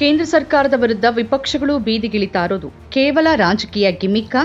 ಕೇಂದ್ರ ಸರ್ಕಾರದ ವಿರುದ್ಧ ವಿಪಕ್ಷಗಳು ಬೀದಿಗಿಳಿತಾ ಇರೋದು. ಕೇವಲ ರಾಜಕೀಯ ಗಿಮಿಕ್ಕ?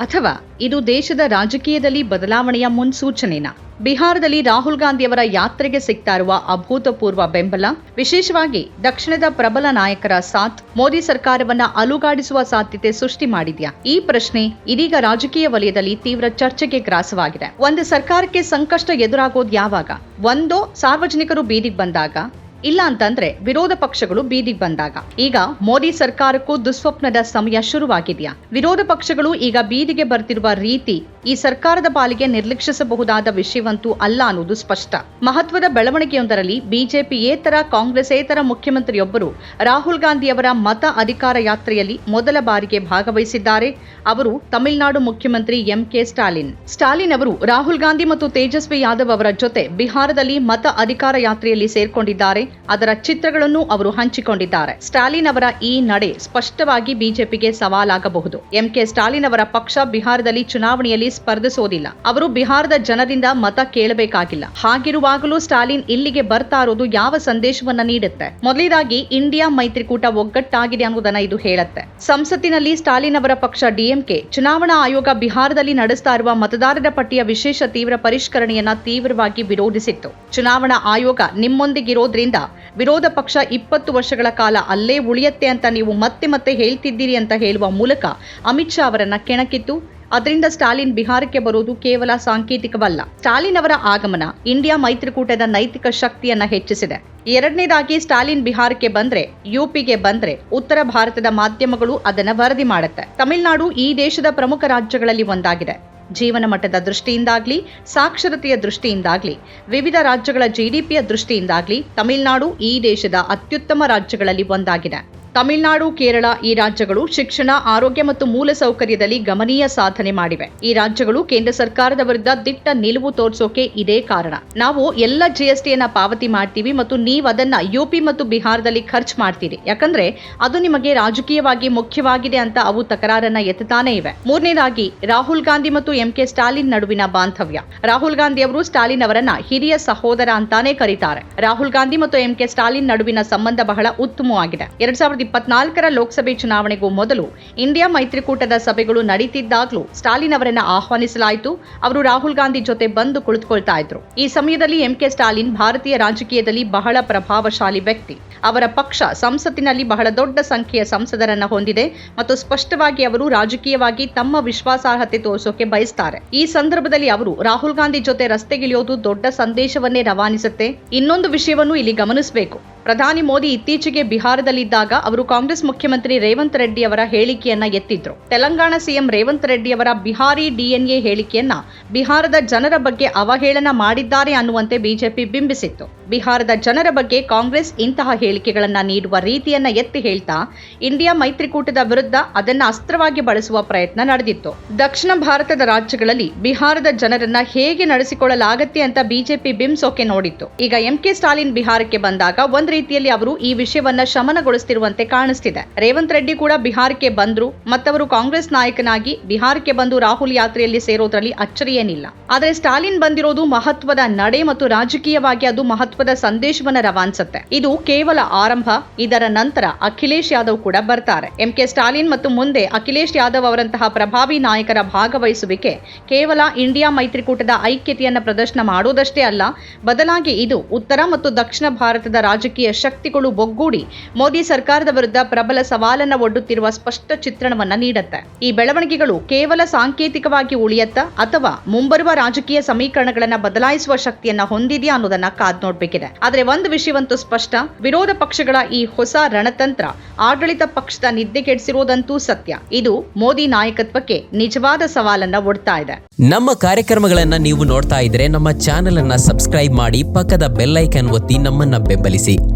ಅಥವಾ ಇದು ದೇಶದ ರಾಜಕೀಯದಲ್ಲಿ ಬದಲಾವಣೆಯ ಮುನ್ಸೂಚನೆನಾ? ಬಿಹಾರದಲ್ಲಿ ರಾಹುಲ್ ಗಾಂಧಿಯವರ ಯಾತ್ರೆಗೆ ಸಿಗ್ತಾ ಇರುವ ಅಭೂತಪೂರ್ವ ಬೆಂಬಲ, ವಿಶೇಷವಾಗಿ ದಕ್ಷಿಣದ ಪ್ರಬಲ ನಾಯಕರ ಸಾಥ್, ಮೋದಿ ಸರ್ಕಾರವನ್ನ ಅಲುಗಾಡಿಸುವ ಸಾಧ್ಯತೆ ಸೃಷ್ಟಿ ಮಾಡಿದ್ಯಾ? ಈ ಪ್ರಶ್ನೆ ಇದೀಗ ರಾಜಕೀಯ ವಲಯದಲ್ಲಿ ತೀವ್ರ ಚರ್ಚೆಗೆ ಗ್ರಾಸವಾಗಿದೆ. ಒಂದು ಸರ್ಕಾರಕ್ಕೆ ಸಂಕಷ್ಟ ಎದುರಾಗೋದು ಯಾವಾಗ? ಒಂದೋ ಸಾರ್ವಜನಿಕರು ಬೀದಿಗೆ ಬಂದಾಗ ಇಲ್ಲ ಅಂತಂದ್ರೆ ವಿರೋಧ ಪಕ್ಷಗಳು ಬೀದಿಗೆ ಬಂದಾಗ. ಈಗ ಮೋದಿ ಸರ್ಕಾರಕ್ಕೂ ದುಸ್ವಪ್ನದ ಸಮಯ ಶುರುವಾಗಿದೆಯಾ? ವಿರೋಧ ಪಕ್ಷಗಳು ಈಗ ಬೀದಿಗೆ ಬರ್ತಿರುವ ರೀತಿ ಈ ಸರ್ಕಾರದ ಪಾಲಿಗೆ ನಿರ್ಲಕ್ಷಿಸಬಹುದಾದ ವಿಷಯವಂತೂ ಅಲ್ಲ ಅನ್ನೋದು ಸ್ಪಷ್ಟ. ಮಹತ್ವದ ಬೆಳವಣಿಗೆಯೊಂದರಲ್ಲಿ ಬಿಜೆಪಿಯೇತರ ಕಾಂಗ್ರೆಸ್ಸೇತರ ಮುಖ್ಯಮಂತ್ರಿಯೊಬ್ಬರು ರಾಹುಲ್ ಗಾಂಧಿಯವರ ಮತ ಅಧಿಕಾರ ಯಾತ್ರೆಯಲ್ಲಿ ಮೊದಲ ಬಾರಿಗೆ ಭಾಗವಹಿಸಿದ್ದಾರೆ. ಅವರು ತಮಿಳುನಾಡು ಮುಖ್ಯಮಂತ್ರಿ ಎಂ ಕೆ ಸ್ಟಾಲಿನ್. ಸ್ಟಾಲಿನ್ ಅವರು ರಾಹುಲ್ ಗಾಂಧಿ ಮತ್ತು ತೇಜಸ್ವಿ ಯಾದವ್ ಅವರ ಜೊತೆ ಬಿಹಾರದಲ್ಲಿ ಮತ ಅಧಿಕಾರ ಯಾತ್ರೆಯಲ್ಲಿ ಸೇರ್ಕೊಂಡಿದ್ದಾರೆ. ಅದರ ಚಿತ್ರಗಳನ್ನು ಅವರು ಹಂಚಿಕೊಂಡಿದ್ದಾರೆ. ಸ್ಟಾಲಿನ್ ಅವರ ಈ ನಡೆ ಸ್ಪಷ್ಟವಾಗಿ ಬಿಜೆಪಿಗೆ ಸವಾಲಾಗಬಹುದು. ಎಂಕೆ ಸ್ಟಾಲಿನ್ ಅವರ ಪಕ್ಷ ಬಿಹಾರದಲ್ಲಿ ಚುನಾವಣೆಯಲ್ಲಿ ಸ್ಪರ್ಧಿಸೋದಿಲ್ಲ. ಅವರು ಬಿಹಾರದ ಜನರಿಂದ ಮತ ಕೇಳಬೇಕಾಗಿಲ್ಲ. ಹಾಗಿರುವಾಗಲೂ ಸ್ಟಾಲಿನ್ ಇಲ್ಲಿಗೆ ಬರ್ತಾ ಇರೋದು ಯಾವ ಸಂದೇಶವನ್ನ ನೀಡುತ್ತೆ? ಮೊದಲೇದಾಗಿ ಇಂಡಿಯಾ ಮೈತ್ರಿಕೂಟ ಒಗ್ಗಟ್ಟಾಗಿದೆ ಅನ್ನೋದನ್ನ ಇದು ಹೇಳುತ್ತೆ. ಸಂಸತ್ತಿನಲ್ಲಿ ಸ್ಟಾಲಿನ್ ಅವರ ಪಕ್ಷ ಡಿಎಂಕೆ, ಚುನಾವಣಾ ಆಯೋಗ ಬಿಹಾರದಲ್ಲಿ ನಡೆಸ್ತಾ ಇರುವ ಮತದಾರರ ಪಟ್ಟಿಯ ವಿಶೇಷ ತೀವ್ರ ಪರಿಷ್ಕರಣೆಯನ್ನ ತೀವ್ರವಾಗಿ ವಿರೋಧಿಸಿತ್ತು. ಚುನಾವಣಾ ಆಯೋಗ ನಿಮ್ಮೊಂದಿಗಿರೋದ್ರಿಂದ ವಿರೋಧ ಪಕ್ಷ ಇಪ್ಪತ್ತು ವರ್ಷಗಳ ಕಾಲ ಅಲ್ಲೇ ಉಳಿಯತ್ತೆ ಅಂತ ನೀವು ಮತ್ತೆ ಮತ್ತೆ ಹೇಳ್ತಿದ್ದೀರಿ ಅಂತ ಹೇಳುವ ಮೂಲಕ ಅಮಿತ್ ಶಾ ಅವರನ್ನ ಕೆಣಕಿತ್ತು. ಅದರಿಂದ ಸ್ಟಾಲಿನ್ ಬಿಹಾರಕ್ಕೆ ಬರುವುದು ಕೇವಲ ಸಾಂಕೇತಿಕವಲ್ಲ. ಸ್ಟಾಲಿನ್ ಅವರ ಆಗಮನ ಇಂಡಿಯಾ ಮೈತ್ರಿಕೂಟದ ನೈತಿಕ ಶಕ್ತಿಯನ್ನ ಹೆಚ್ಚಿಸಿದೆ. ಎರಡನೇದಾಗಿ ಸ್ಟಾಲಿನ್ ಬಿಹಾರಕ್ಕೆ ಬಂದ್ರೆ, ಯುಪಿಗೆ ಬಂದ್ರೆ ಉತ್ತರ ಭಾರತದ ಮಾಧ್ಯಮಗಳು ಅದನ್ನ ವರದಿ ಮಾಡುತ್ತೆ. ತಮಿಳುನಾಡು ಈ ದೇಶದ ಪ್ರಮುಖ ರಾಜ್ಯಗಳಲ್ಲಿ ಒಂದಾಗಿದೆ. ಜೀವನ ಮಟ್ಟದ ದೃಷ್ಟಿಯಿಂದಾಗ್ಲಿ, ಸಾಕ್ಷರತೆಯ ದೃಷ್ಟಿಯಿಂದಾಗ್ಲಿ, ವಿವಿಧ ರಾಜ್ಯಗಳ ಜಿಡಿಪಿಯ ದೃಷ್ಟಿಯಿಂದಾಗ್ಲಿ, ತಮಿಳುನಾಡು ಈ ದೇಶದ ಅತ್ಯುತ್ತಮ ರಾಜ್ಯಗಳಲ್ಲಿ ಒಂದಾಗಿದೆ. ತಮಿಳುನಾಡು, ಕೇರಳ ಈ ರಾಜ್ಯಗಳು ಶಿಕ್ಷಣ, ಆರೋಗ್ಯ ಮತ್ತು ಮೂಲಸೌಕರ್ಯದಲ್ಲಿ ಗಮನೀಯ ಸಾಧನೆ ಮಾಡಿವೆ. ಈ ರಾಜ್ಯಗಳು ಕೇಂದ್ರ ಸರ್ಕಾರದ ವಿರುದ್ಧ ದಿಟ್ಟ ನಿಲುವು ತೋರಿಸೋಕೆ ಇದೇ ಕಾರಣ. ನಾವು ಎಲ್ಲ ಜಿಎಸ್ಟಿಯನ್ನ ಪಾವತಿ ಮಾಡ್ತೀವಿ ಮತ್ತು ನೀವು ಅದನ್ನ ಯುಪಿ ಮತ್ತು ಬಿಹಾರದಲ್ಲಿ ಖರ್ಚು ಮಾಡ್ತೀರಿ. ಯಾಕಂದ್ರೆ ಅದು ನಿಮಗೆ ರಾಜಕೀಯವಾಗಿ ಮುಖ್ಯವಾಗಿದೆ ಅಂತ ಅವು ತಕರಾರನ್ನ ಎತ್ತುತ್ತಾನೆ ಇವೆ. ಮೂರನೇದಾಗಿ, ರಾಹುಲ್ ಗಾಂಧಿ ಮತ್ತು ಎಂ ಕೆ ಸ್ಟಾಲಿನ್ ನಡುವಿನ ಬಾಂಧವ್ಯ. ರಾಹುಲ್ ಗಾಂಧಿ ಅವರು ಸ್ಟಾಲಿನ್ ಅವರನ್ನ ಹಿರಿಯ ಸಹೋದರ ಅಂತಾನೆ ಕರೀತಾರೆ. ರಾಹುಲ್ ಗಾಂಧಿ ಮತ್ತು ಎಂ ಕೆ ಸ್ಟಾಲಿನ್ ನಡುವಿನ ಸಂಬಂಧ ಬಹಳ ಉತ್ತಮವಾಗಿದೆ. ಎರಡ್ ಸಾವಿರದ ಇಪ್ಪತ್ನಾಲ್ಕರ ಲೋಕಸಭೆ ಚುನಾವಣೆಗೂ ಮೊದಲು ಇಂಡಿಯಾ ಮೈತ್ರಿಕೂಟದ ಸಭೆಗಳು ನಡೀತಿದ್ದಾಗಲೂ ಸ್ಟಾಲಿನ್ ಅವರನ್ನ ಆಹ್ವಾನಿಸಲಾಯಿತು. ಅವರು ರಾಹುಲ್ ಗಾಂಧಿ ಜೊತೆ ಬಂದು ಕುಳಿತುಕೊಳ್ತಾ ಇದ್ರು. ಈ ಸಮಯದಲ್ಲಿ ಎಂಕೆ ಸ್ಟಾಲಿನ್ ಭಾರತೀಯ ರಾಜಕೀಯದಲ್ಲಿ ಬಹಳ ಪ್ರಭಾವಶಾಲಿ ವ್ಯಕ್ತಿ. ಅವರ ಪಕ್ಷ ಸಂಸತ್ತಿನಲ್ಲಿ ಬಹಳ ದೊಡ್ಡ ಸಂಖ್ಯೆಯ ಸಂಸದರನ್ನ ಹೊಂದಿದೆ ಮತ್ತು ಸ್ಪಷ್ಟವಾಗಿ ಅವರು ರಾಜಕೀಯವಾಗಿ ತಮ್ಮ ವಿಶ್ವಾಸಾರ್ಹತೆ ತೋರಿಸೋಕೆ ಬಯಸ್ತಾರೆ. ಈ ಸಂದರ್ಭದಲ್ಲಿ ಅವರು ರಾಹುಲ್ ಗಾಂಧಿ ಜೊತೆ ರಸ್ತೆಗಿಳಿಯೋದು ದೊಡ್ಡ ಸಂದೇಶವನ್ನೇ ರವಾನಿಸುತ್ತೆ. ಇನ್ನೊಂದು ವಿಷಯವನ್ನು ಇಲ್ಲಿ ಗಮನಿಸಬೇಕು. ಪ್ರಧಾನಿ ಮೋದಿ ಇತ್ತೀಚೆಗೆ ಬಿಹಾರದಲ್ಲಿದ್ದಾಗ ಅವರು ಕಾಂಗ್ರೆಸ್ ಮುಖ್ಯಮಂತ್ರಿ ರೇವಂತ್ ರೆಡ್ಡಿ ಅವರ ಹೇಳಿಕೆಯನ್ನ ಎತ್ತಿದ್ರು. ತೆಲಂಗಾಣ ಸಿಎಂ ರೇವಂತ್ ರೆಡ್ಡಿ ಅವರ ಬಿಹಾರಿ ಡಿಎನ್ಎ ಹೇಳಿಕೆಯನ್ನ ಬಿಹಾರದ ಜನರ ಬಗ್ಗೆ ಅವಹೇಳನ ಮಾಡಿದ್ದಾರೆ ಅನ್ನುವಂತೆ ಬಿಜೆಪಿ ಬಿಂಬಿಸಿತ್ತು. ಬಿಹಾರದ ಜನರ ಬಗ್ಗೆ ಕಾಂಗ್ರೆಸ್ ಇಂತಹ ಹೇಳಿಕೆಗಳನ್ನ ನೀಡುವ ರೀತಿಯನ್ನ ಎತ್ತಿ ಹೇಳ್ತಾ ಇಂಡಿಯಾ ಮೈತ್ರಿಕೂಟದ ವಿರುದ್ಧ ಅದನ್ನ ಅಸ್ತ್ರವಾಗಿ ಬಳಸುವ ಪ್ರಯತ್ನ ನಡೆದಿತ್ತು. ದಕ್ಷಿಣ ಭಾರತದ ರಾಜ್ಯಗಳಲ್ಲಿ ಬಿಹಾರದ ಜನರನ್ನ ಹೇಗೆ ನಡೆಸಿಕೊಳ್ಳಲಾಗತ್ತೆ ಅಂತ ಬಿಜೆಪಿ ಬಿಂಬಿಸೋಕೆ ನೋಡಿತ್ತು. ಈಗ ಎಂಕೆ ಸ್ಟಾಲಿನ್ ಬಿಹಾರಕ್ಕೆ ಬಂದಾಗ ಒಂದ್ ರೀತಿಯಲ್ಲಿ ಅವರು ಈ ವಿಷಯವನ್ನ ಶಮನಗೊಳಿಸುತ್ತಿರುವಂತೆ ಕಾಣಿಸ್ತಿದೆ. ರೇವಂತ್ ರೆಡ್ಡಿ ಕೂಡ ಬಿಹಾರಕ್ಕೆ ಬಂದ್ರು. ಮತ್ತವರು ಕಾಂಗ್ರೆಸ್ ನಾಯಕನಾಗಿ ಬಿಹಾರಕ್ಕೆ ಬಂದು ರಾಹುಲ್ ಯಾತ್ರೆಯಲ್ಲಿ ಸೇರೋದ್ರಲ್ಲಿ ಅಚ್ಚರಿಯೇನಿಲ್ಲ. ಆದರೆ ಸ್ಟಾಲಿನ್ ಬಂದಿರೋದು ಮಹತ್ವದ ನಡೆ ಮತ್ತು ರಾಜಕೀಯವಾಗಿ ಅದು ಮಹತ್ವದ ಸಂದೇಶವನ್ನ ರವಾನಿಸುತ್ತೆ. ಇದು ಕೇವಲ ಆರಂಭ. ಇದರ ನಂತರ ಅಖಿಲೇಶ್ ಯಾದವ್ ಕೂಡ ಬರ್ತಾರೆ. ಎಂ ಕೆ ಸ್ಟಾಲಿನ್ ಮತ್ತು ಮುಂದೆ ಅಖಿಲೇಶ್ ಯಾದವ್ ಅವರಂತಹ ಪ್ರಭಾವಿ ನಾಯಕರ ಭಾಗವಹಿಸುವಿಕೆ ಕೇವಲ ಇಂಡಿಯಾ ಮೈತ್ರಿಕೂಟದ ಐಕ್ಯತೆಯನ್ನ ಪ್ರದರ್ಶನ ಮಾಡೋದಷ್ಟೇ ಅಲ್ಲ, ಬದಲಾಗಿ ಇದು ಉತ್ತರ ಮತ್ತು ದಕ್ಷಿಣ ಭಾರತದ ರಾಜಕೀಯ ಶಕ್ತಿಗಳು ಒಗ್ಗೂಡಿ ಮೋದಿ ಸರ್ಕಾರದ ವಿರುದ್ಧ ಪ್ರಬಲ ಸವಾಲನ್ನ ಒಡ್ಡುತ್ತಿರುವ ಸ್ಪಷ್ಟ ಚಿತ್ರಣವನ್ನ ನೀಡುತ್ತೆ. ಈ ಬೆಳವಣಿಗೆಗಳು ಕೇವಲ ಸಾಂಕೇತಿಕವಾಗಿ ಉಳಿಯತ್ತ ಅಥವಾ ಮುಂಬರುವ ರಾಜಕೀಯ ಸಮೀಕರಣಗಳನ್ನ ಬದಲಾಯಿಸುವ ಶಕ್ತಿಯನ್ನ ಹೊಂದಿದೆಯಾ ಅನ್ನೋದನ್ನ ಕಾದ್ ನೋಡ್ಬೇಕಿದೆ. ಆದ್ರೆ ಒಂದು ವಿಷಯವಂತೂ ಸ್ಪಷ್ಟ, ವಿರೋಧ ಪಕ್ಷಗಳ ಈ ಹೊಸ ರಣತಂತ್ರ ಆಡಳಿತ ಪಕ್ಷದ ನಿದ್ದೆ ಕೆಡಿಸಿರುವುದಂತೂ ಸತ್ಯ. ಇದು ಮೋದಿ ನಾಯಕತ್ವಕ್ಕೆ ನಿಜವಾದ ಸವಾಲನ್ನ ಒಡ್ತಾ ಇದೆ. ನಮ್ಮ ಕಾರ್ಯಕ್ರಮಗಳನ್ನ ನೀವು ನೋಡ್ತಾ ಇದ್ರೆ ನಮ್ಮ ಚಾನೆಲ್ ಅನ್ನ ಸಬ್ಸ್ಕ್ರೈಬ್ ಮಾಡಿ ಪಕ್ಕದ ಬೆಲ್ ಐಕನ್ ಒತ್ತಿ ನಮ್ಮನ್ನ ಬೆಂಬಲಿಸಿ.